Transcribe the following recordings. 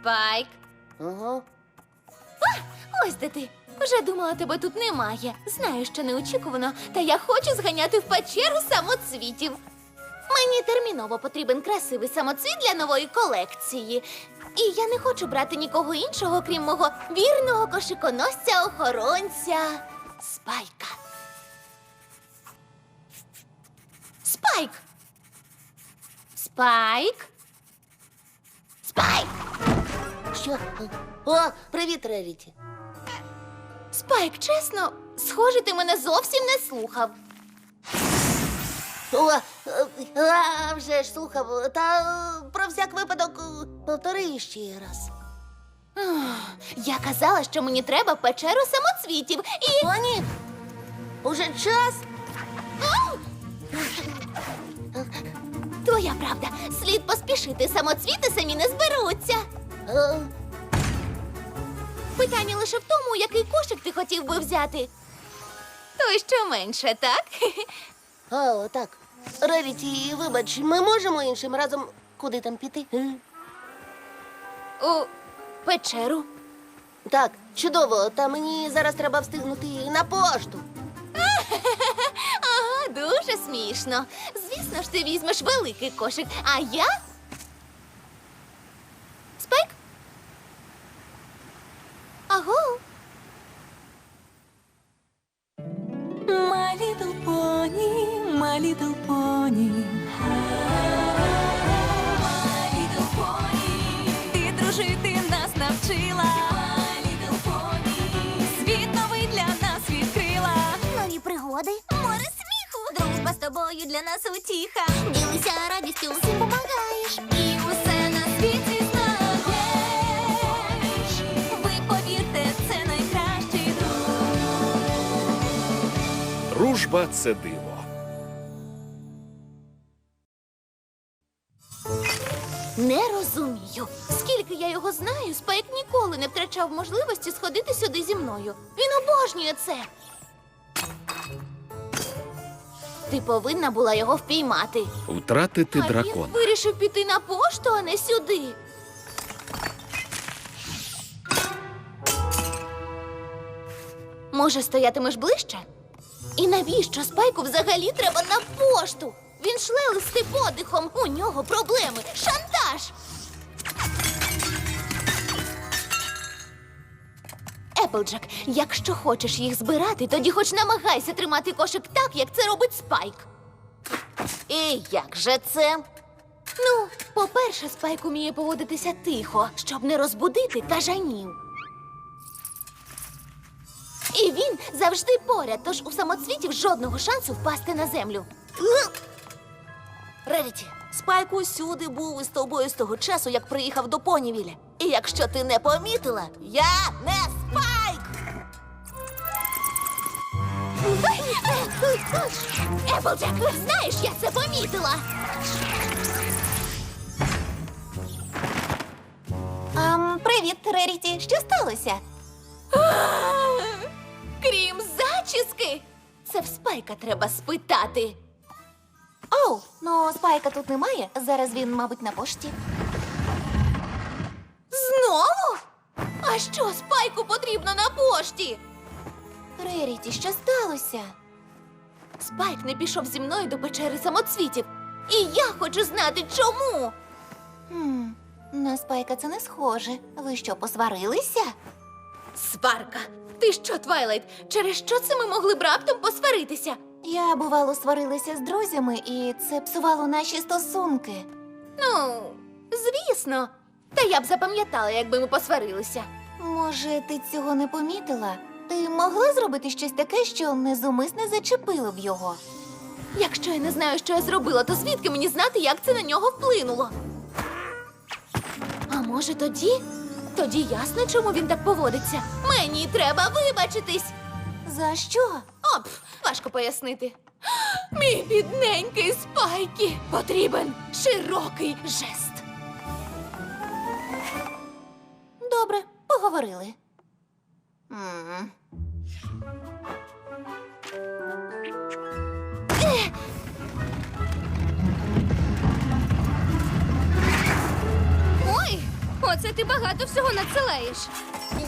Спайк. Ага. Ось де ти. Вже думала, тебе тут немає. Знаю, що неочікувано, та я хочу зганяти в печеру самоцвітів. Мені терміново потрібен красивий самоцвіт для нової колекції. І я не хочу брати нікого іншого, крім мого вірного кошиконосця охоронця Спайка. Спайк. Спайк. Спайк. Що? О, привіт, Реріті. Спайк, чесно, схоже, ти мене зовсім не слухав. О, е, а, вже ж слухав. Та е, про всяк випадок е, повтори ще раз. Ах, Я казала, що мені треба печеру самоцвітів і. О, ні. Уже час. Твоя правда, слід поспішити, самоцвіти самі не зберуться. Питання лише в тому, який кошик ти хотів би взяти. Той, що менше, так? О, так. Реріті, вибач, ми можемо іншим разом куди там піти? У печеру. Так, чудово, та мені зараз треба встигнути на пошту. Ага, дуже смішно. Звісно ж, ти візьмеш великий кошик, а я. Спайк? Аго. My little pony, my little pony. My little pony. Ти дружити нас навчила. My little pony. Світ новий для нас відкрила. Нові пригоди, Море сміху. Дружба з тобою для нас утіха. ділися радістю, всім помагаєш. І усе на світі Дружба це диво. Не розумію. Скільки я його знаю, Спайк ніколи не втрачав можливості сходити сюди зі мною. Він обожнює це. Ти повинна була його впіймати. Втратити а він вирішив піти на пошту, а не сюди. Може, стоятимеш ближче? І навіщо спайку взагалі треба на пошту? Він шле листи подихом. У нього проблеми. Шантаж. Еплджек, якщо хочеш їх збирати, тоді хоч намагайся тримати кошик так, як це робить спайк. І як же це? Ну, по-перше, спайк уміє поводитися тихо, щоб не розбудити кажанів. І він завжди поряд, тож у самоцвітів жодного шансу впасти на землю. Реріті, Спайк усюди був із тобою з того часу, як приїхав до Понівіля. І якщо ти не помітила, я не Спайк! Еплджек, знаєш, я це помітила. Ам, привіт, Реріті. Що сталося? Крім зачіски. Це в спайка треба спитати. Оу, ну спайка тут немає. Зараз він, мабуть, на пошті. Знову? А що спайку потрібно на пошті? Реріті, що сталося? Спайк не пішов зі мною до печери самоцвітів. І я хочу знати, чому. Хм, на спайка це не схоже. Ви що, посварилися? Сварка. Ти що, Твайлайт? Через що це ми могли б раптом посваритися? Я, бувало, сварилася з друзями, і це псувало наші стосунки. Ну, звісно. Та я б запам'ятала, якби ми посварилися. Може, ти цього не помітила? Ти могла зробити щось таке, що незумисне зачепило б його. Якщо я не знаю, що я зробила, то звідки мені знати, як це на нього вплинуло? А може тоді? Тоді ясно, чому він так поводиться. Мені треба вибачитись. За що? Оп, важко пояснити. Мій бідненький спайкі. Потрібен широкий жест. Добре, поговорили. м Оце ти багато всього надсилаєш.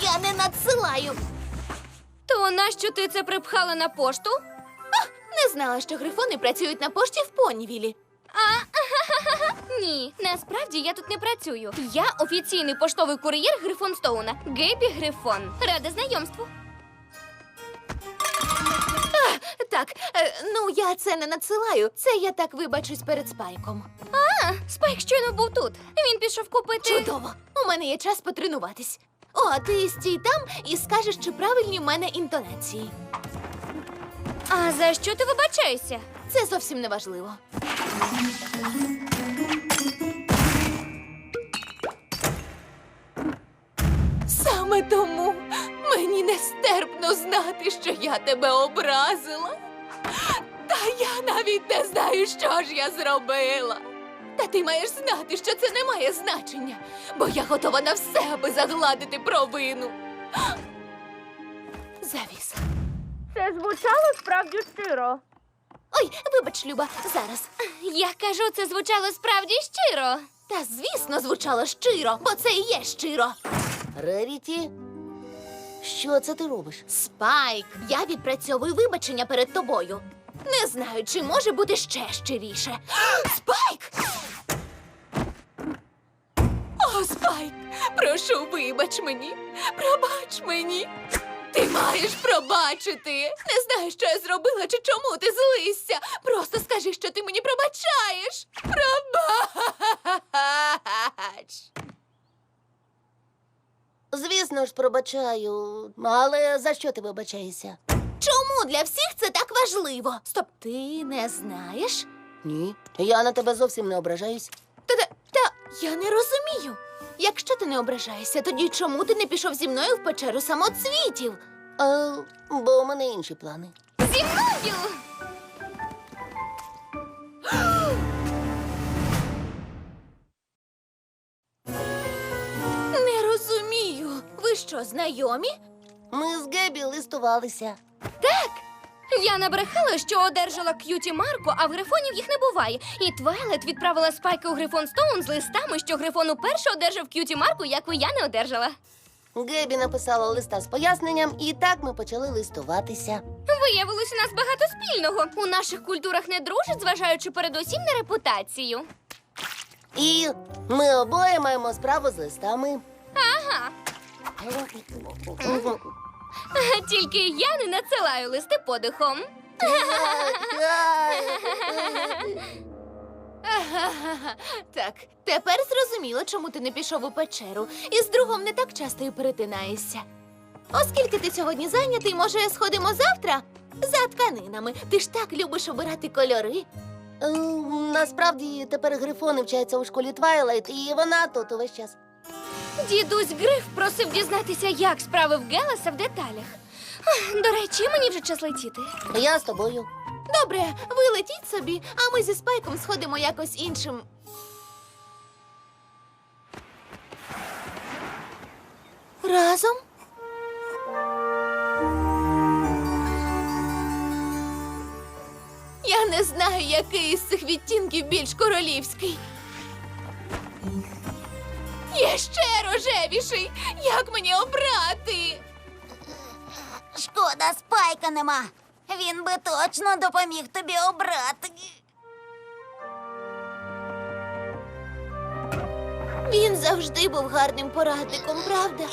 Я не надсилаю. То нащо ти це припхала на пошту? Не знала, що грифони працюють на пошті в Понівілі. Ні, насправді я тут не працюю. Я офіційний поштовий кур'єр Грифонстоуна. Гейбі Грифон. Рада знайомству. Так, е, ну я це не надсилаю. Це я так вибачусь перед спайком. А, Спайк щойно був тут. Він пішов купити. Чудово! У мене є час потренуватись. О, ти стій там і скажеш, чи правильні в мене інтонації. А за що ти вибачаєшся? Це зовсім не важливо. Саме тому мені нестерпно знати, що я тебе образила. Та я навіть не знаю, що ж я зробила. Та ти маєш знати, що це не має значення, бо я готова на все, аби загладити провину. Завіса. Це звучало справді щиро. Ой, вибач, Люба, зараз. Я кажу, це звучало справді щиро. Та звісно, звучало щиро, бо це і є щиро. Реріті, що це ти робиш? Спайк, я відпрацьовую вибачення перед тобою. Не знаю, чи може бути ще щиріше. Спайк! О, Спайк! Прошу, вибач мені. Пробач мені. Ти маєш пробачити. Не знаю, що я зробила чи чому ти злишся. Просто скажи, що ти мені пробачаєш. Пробач. Звісно ж, пробачаю. Але за що ти вибачаєшся? Чому для всіх це так важливо? Стоп, ти не знаєш? Ні. Я на тебе зовсім не ображаюсь. Та, та, та я не розумію. Якщо ти не ображаєшся, тоді чому ти не пішов зі мною в печеру самоцвітів? А, бо у мене інші плани. Зі мною! Не розумію. Ви що, знайомі? Ми з Гебі листувалися. Я набрехала, що одержала к'юті марку, а в грифонів їх не буває. І Твайлет відправила спайки у Грифон Стоун з листами, що грифон уперше одержав к'юті марку, яку я не одержала. Гебі написала листа з поясненням, і так ми почали листуватися. Виявилось, у нас багато спільного. У наших культурах не дружать, зважаючи передусім на репутацію. І ми обоє маємо справу з листами. Ага. Тільки я не надсилаю листи подихом. Так, тепер зрозуміло, чому ти не пішов у печеру. І з другом не так часто і перетинаєшся. Оскільки ти сьогодні зайнятий, може, сходимо завтра? За тканинами. Ти ж так любиш обирати кольори. Е, Насправді тепер грифони вчаться у школі Твайлайт, і вона тут увесь час. Дідусь Гриф просив дізнатися, як справи в Гелеса в деталях. До речі, мені вже час летіти. Я з тобою. Добре, ви летіть собі, а ми зі спайком сходимо якось іншим. Разом? Я не знаю, який із цих відтінків більш королівський. Є ще рожевіший. Як мені обрати? Шкода, спайка нема. Він би точно допоміг тобі обрати. Він завжди був гарним порадником, правда?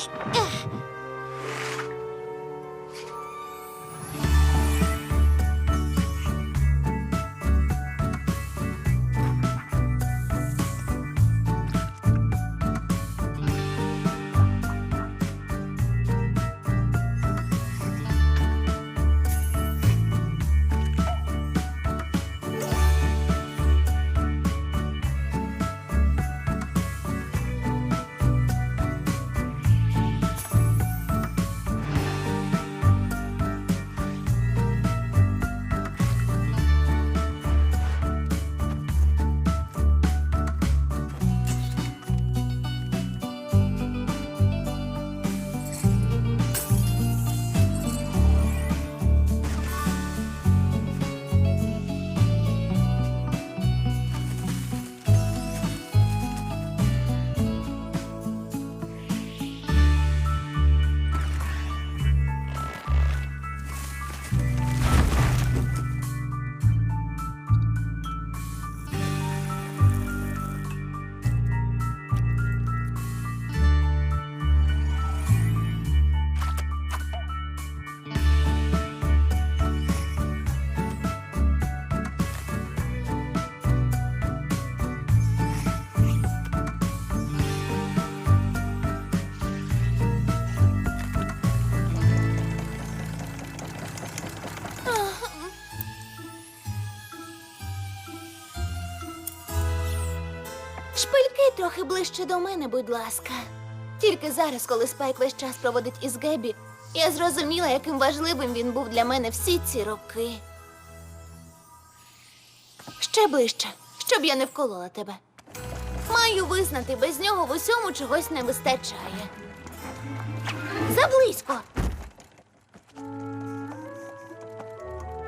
Трохи ближче до мене, будь ласка. Тільки зараз, коли Спайк весь час проводить із Гебі, я зрозуміла, яким важливим він був для мене всі ці роки. Ще ближче, щоб я не вколола тебе. Маю визнати, без нього в усьому чогось не вистачає. Заблизько.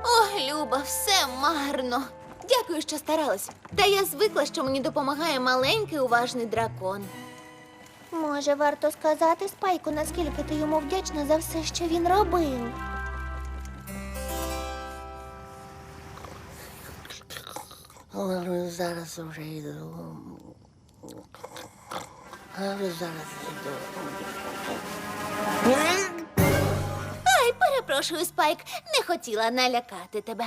Ох, Люба, все марно. Дякую, що старалась. Та я звикла, що мені допомагає маленький уважний дракон. Може, варто сказати Спайку, наскільки ти йому вдячна за все, що він робив. Але зараз вже йду. Але зараз йду. Ай, перепрошую, Спайк, не хотіла налякати тебе.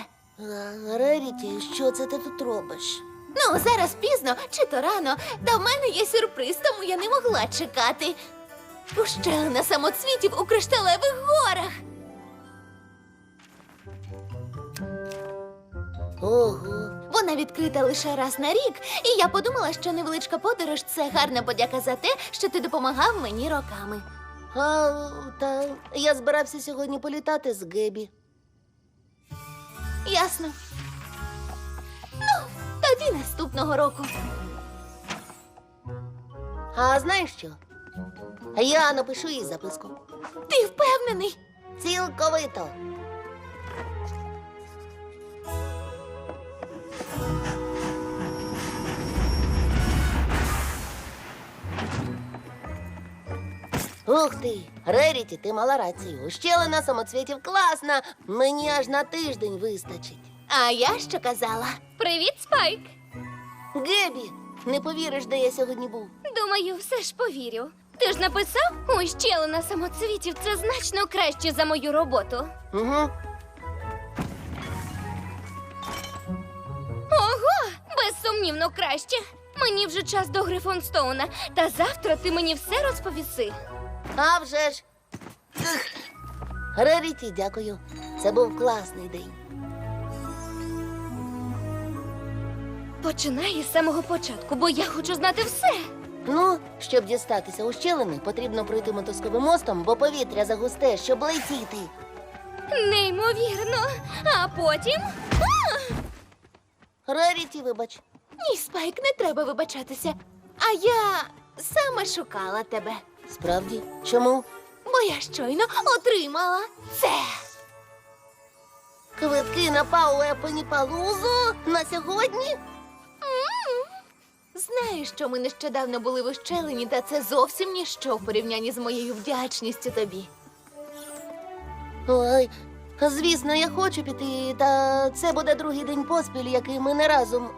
Реріті, що це ти тут робиш? Ну, зараз пізно чи то рано, та в мене є сюрприз, тому я не могла чекати. Ущелина самоцвітів у кришталевих горах. Ого. Вона відкрита лише раз на рік, і я подумала, що невеличка подорож це гарна подяка за те, що ти допомагав мені роками. А, та я збирався сьогодні політати з Гебі. Ясно. Ну, тоді наступного року. А знаєш що? Я напишу їй записку. Ти впевнений? Цілковито. Ух ти, Реріті, ти мала рацію. Ущелина самоцвітів класна. Мені аж на тиждень вистачить. А я що казала? Привіт, Спайк! Гебі, не повіриш, де я сьогодні був. Думаю, все ж повірю. Ти ж написав? Ущелина самоцвітів це значно краще за мою роботу. Угу. Ого, безсумнівно краще. Мені вже час до Грифонстоуна, та завтра ти мені все розповіси. А вже ж. Реріті, дякую. Це був класний день. Починай із самого початку, бо я хочу знати все. Ну, щоб дістатися у щелини, потрібно пройти мотузковим мостом, бо повітря загусте, щоб летіти. Неймовірно. А потім. Реріті, вибач. Ні, Спайк, не треба вибачатися. А я саме шукала тебе, Справді, чому? бо я щойно отримала це. Квитки на Пауепені Палузу на сьогодні? Знаєш, що ми нещодавно були в ущелині, та це зовсім ніщо в порівнянні з моєю вдячністю тобі. Ой, звісно, я хочу піти, та це буде другий день поспіль, який ми не разом.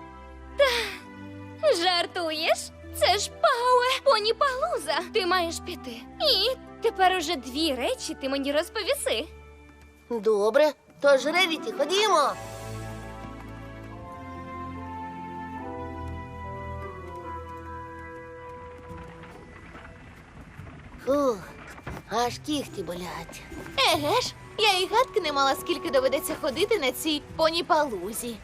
Жартуєш? Це ж Пауе Поніпалуза. Ти маєш піти. І тепер уже дві речі ти мені розповіси. Добре, тож Реріті, ходімо. Фух, аж кіхті болять. Еге ж, я і гадки не мала, скільки доведеться ходити на цій поніпалузі.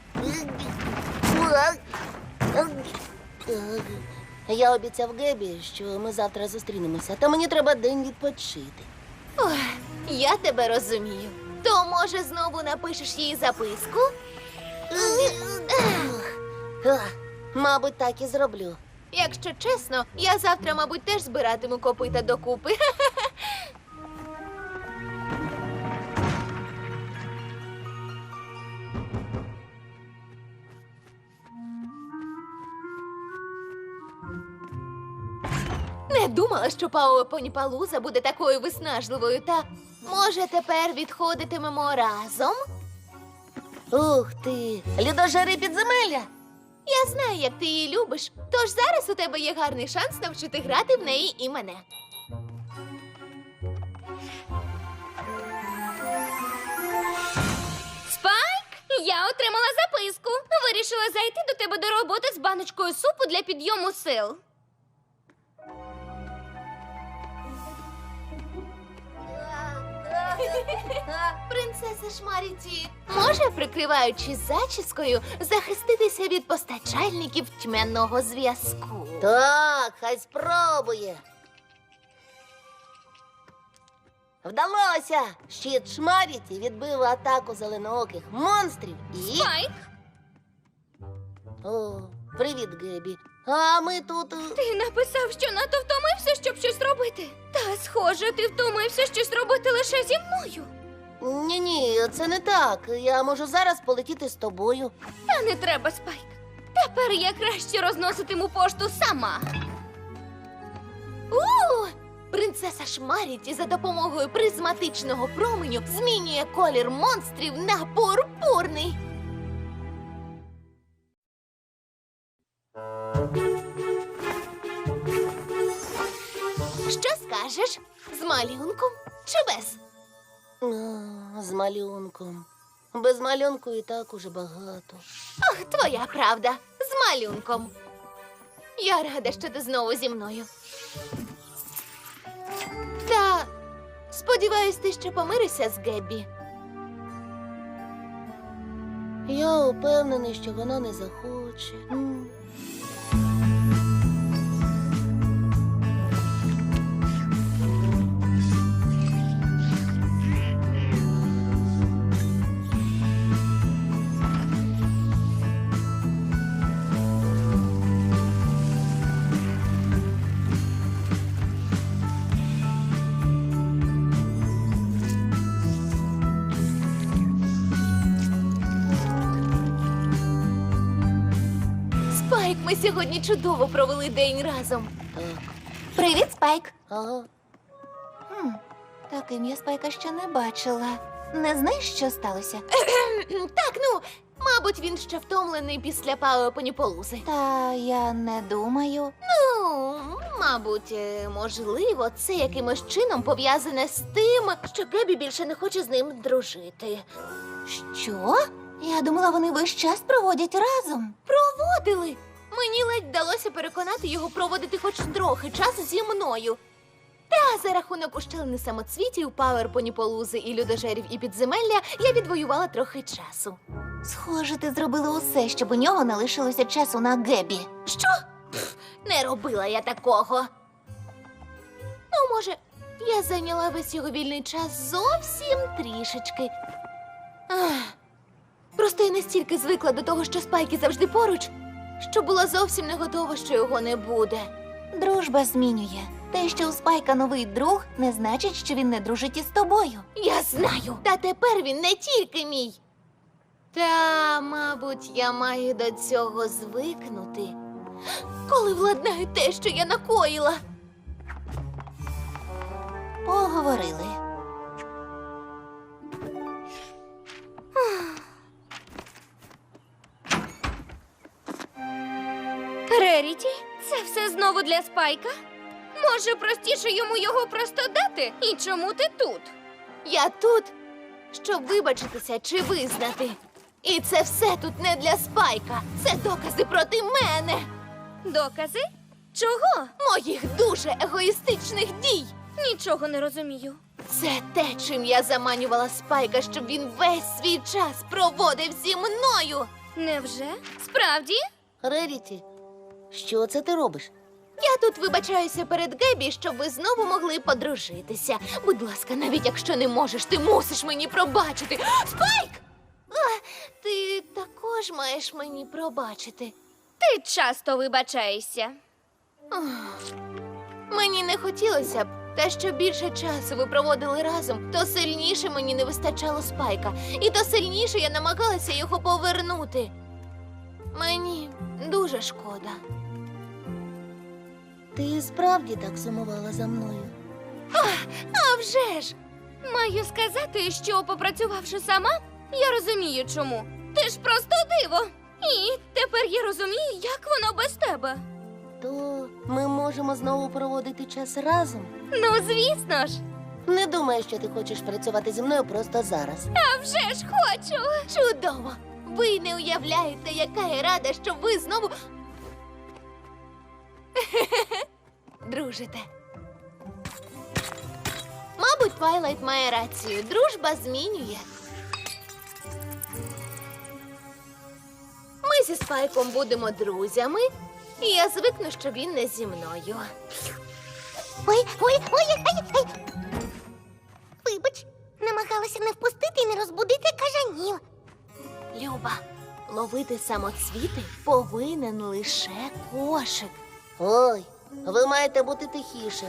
Я обіцяв Гебі, що ми завтра зустрінемося, та мені треба день відпочити. Ох, я тебе розумію. То, може, знову напишеш їй записку? Ах, Мабуть, так і зроблю. Якщо чесно, я завтра, мабуть, теж збиратиму копита докупи. думала, що Пао Поніпалуза буде такою виснажливою, та може тепер відходитимемо разом? Ух ти, лідожери підземелля. Я знаю, як ти її любиш, тож зараз у тебе є гарний шанс навчити грати в неї і мене. Спайк, я отримала записку. Вирішила зайти до тебе до роботи з баночкою супу для підйому сил. Принцеса Шмаріті може, прикриваючись зачіскою, захиститися від постачальників тьмяного зв'язку. Так, хай спробує. Вдалося! Щит Шмаріті відбив атаку зеленооких монстрів і. Спайк, О, привіт, Гебі. А ми тут. е, ти написав, що надто втомився, щоб щось робити. Та схоже, ти втомився щось робити лише зі мною. Ні, ні, це не так. Я можу зараз полетіти з тобою. Та не треба, Спайк. Тепер я краще розноситиму пошту сама. У! Принцеса Шмаріті за допомогою призматичного променю змінює колір монстрів на пурпурний. Що скажеш? З малюнком чи без? А, З малюнком. Без малюнку і так уже багато. Ох, твоя правда, з малюнком. Я рада, що ти знову зі мною. Та сподіваюсь, ти ще помиришся з Геббі. Я упевнений, що вона не захоче. М. сьогодні чудово провели день разом. Привіт, Спайк. Хм, таким я Спайка ще не бачила. Не знаєш, що сталося? Так, ну, мабуть, він ще втомлений після паопоніполузи. Та я не думаю. Ну, мабуть, е, можливо, це якимось чином пов'язане з тим, що Гебі більше не хоче з ним дружити. Що? Я думала, вони весь час проводять разом. Проводили. Мені ледь вдалося переконати його проводити хоч трохи часу зі мною. Та за рахунок ущелини самоцвітів, пауерпоніполузи і людожерів і підземелля я відвоювала трохи часу. Схоже, ти зробила усе, щоб у нього не лишилося часу на Гебі. Що? Пф, не робила я такого. Ну, може, я зайняла весь його вільний час зовсім трішечки. Ах, просто я настільки звикла до того, що спайки завжди поруч, що була зовсім не готова, що його не буде. Дружба змінює. Те, що у Спайка новий друг, не значить, що він не дружить із тобою. Я знаю, та тепер він не тільки мій. Та, мабуть, я маю до цього звикнути, коли владнаю те, що я накоїла. Поговорили. Реріті, це все знову для Спайка? Може, простіше йому його просто дати? І чому ти тут? Я тут, щоб вибачитися чи визнати. І це все тут не для спайка. Це докази проти мене, Докази? Чого? моїх дуже егоїстичних дій. Нічого не розумію. Це те, чим я заманювала спайка, щоб він весь свій час проводив зі мною. Невже? Справді? Реріті, що це ти робиш? Я тут вибачаюся перед Гебі, щоб ви знову могли подружитися. Будь ласка, навіть якщо не можеш, ти мусиш мені пробачити. Спайк! А, ти також маєш мені пробачити. Ти часто вибачаєшся. Мені не хотілося б, та що більше часу ви проводили разом, то сильніше мені не вистачало спайка, і то сильніше я намагалася його повернути. Мені дуже шкода. Ти справді так сумувала за мною. А вже ж! Маю сказати, що попрацювавши сама, я розумію чому. Ти ж просто диво. І тепер я розумію, як воно без тебе. То ми можемо знову проводити час разом. Ну, звісно ж, Не думаю, що ти хочеш працювати зі мною просто зараз. а вже ж хочу. Чудово! Ви не уявляєте, яка я рада, що ви знову. Дружите. Мабуть, Твайлайт має рацію. Дружба змінює. Ми зі Спайком будемо друзями, і я звикну, що він не зі мною. Ой, ой, ой, ай, ай. Вибач, намагалася не впустити і не розбудити кажанів. Люба, ловити самоцвіти повинен лише кошик. Ой, ви маєте бути тихіше.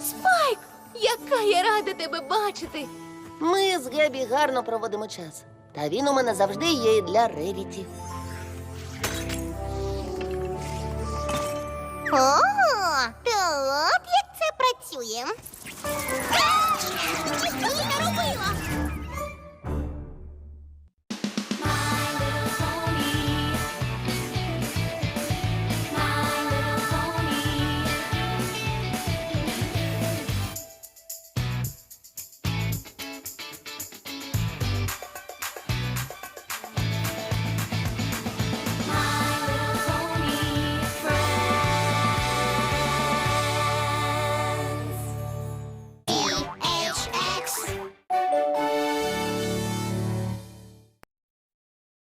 Спайк, яка я рада тебе бачити! Ми з Гебі гарно проводимо час. Та він у мене завжди є і для Реріті. О, то от як це працює.